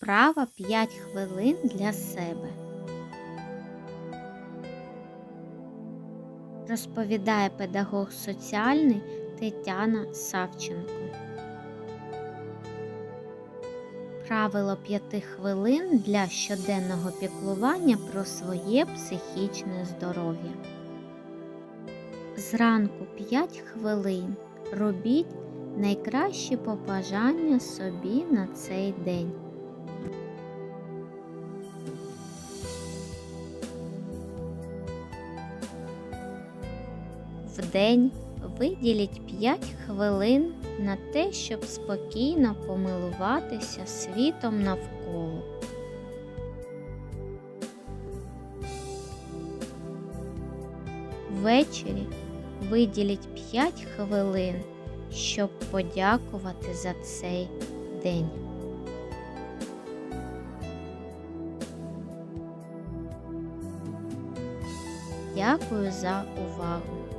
Вправа 5 хвилин для себе. Розповідає педагог соціальний Тетяна Савченко. Правило 5 хвилин для щоденного піклування про своє психічне здоров'я. Зранку 5 хвилин робіть найкращі побажання собі на цей день. Вдень виділіть 5 хвилин на те, щоб спокійно помилуватися світом навколо. Ввечері виділіть 5 хвилин, щоб подякувати за цей день. Дякую за увагу!